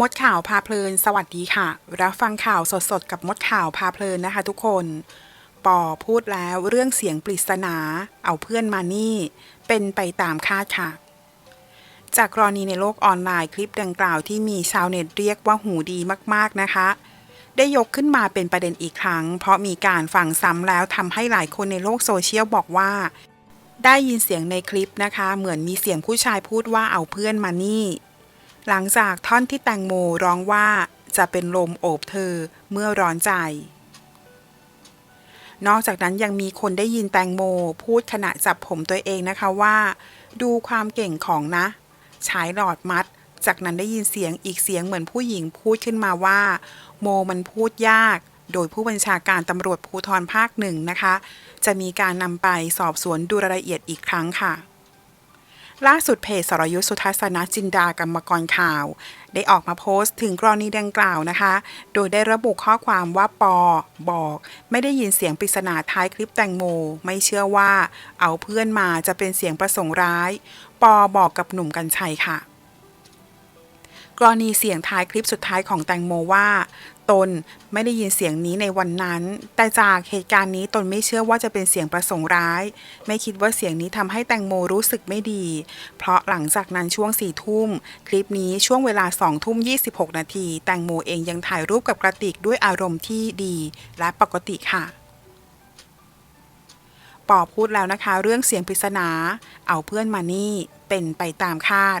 มดข่าวพาเพลิน สวัสดีค่ะ รับฟังข่าวสดๆ กับมดข่าวพาเพลินนะคะทุกคน ปอพูดแล้วเรื่องเสียงปริศนา เอาเพื่อนมานี่ เป็นไปตามคาดค่ะ จากกรณีในโลกออนไลน์คลิปดังกล่าวที่มีชาวเน็ตเรียกว่าหูดีมากๆนะคะ ได้ยกขึ้นมาเป็นประเด็นอีกครั้ง เพราะมีการฟังซ้ำแล้วทำให้หลายคนในโลกโซเชียลบอกว่า ได้ยินเสียงในคลิปนะคะ เหมือนมีเสียงผู้ชายพูดว่าเอาเพื่อนมานี่ หลังจากท่อนที่แตงโมร้องว่าจะเป็นลมโอบเธอเมื่อร้อนใจ นอกจากนั้นยังมีคนได้ยินแตงโมพูดขณะจับผมตัวเองนะคะว่า ดูความเก่งของนะ ฉายหลอดมัด จากนั้นได้ยินเสียงอีกเสียงเหมือนผู้หญิงพูดขึ้นมาว่า โมมันพูดยาก โดยผู้บัญชาการตำรวจภูธรภาคหนึ่งนะคะ จะมีการนำไปสอบสวนดูรายละเอียดอีกครั้งค่ะ ล่าสุดเพจสรยุทธสุทัศนจินดากรรมกรข่าว ได้ออกมาโพสต์ถึงกรณีดังกล่าวนะคะ โดยได้ระบุข้อความว่าปอบอก ไม่ได้ยินเสียงปริศนาท้ายคลิปแตงโม ไม่เชื่อว่า เอาเพื่อนมาจะเป็นเสียงประสงค์ร้าย ปอบอกกับหนุ่มกัญชัยค่ะ กรณีเสียงท้ายคลิปสุดท้ายของแตงโมว่า ตนไม่ได้ยินเสียงนี้ในวันนั้น แต่จากเหตุการณ์นี้ตนไม่เชื่อว่าจะเป็นเสียงประสงค์ร้าย ไม่คิดว่าเสียงนี้ทำให้แตงโมรู้สึกไม่ดี เพราะหลังจากนั้นช่วงสี่ทุ่ม คลิปนี้ช่วงเวลาสองทุ่ม 26 นาที แตงโมเองยังถ่ายรูปกับกระติกด้วยอารมณ์ที่ดี และปกติค่ะปอพูดแล้วนะคะ เรื่องเสียงปริศนา เอาเพื่อนมานี่เป็นไปตามคาด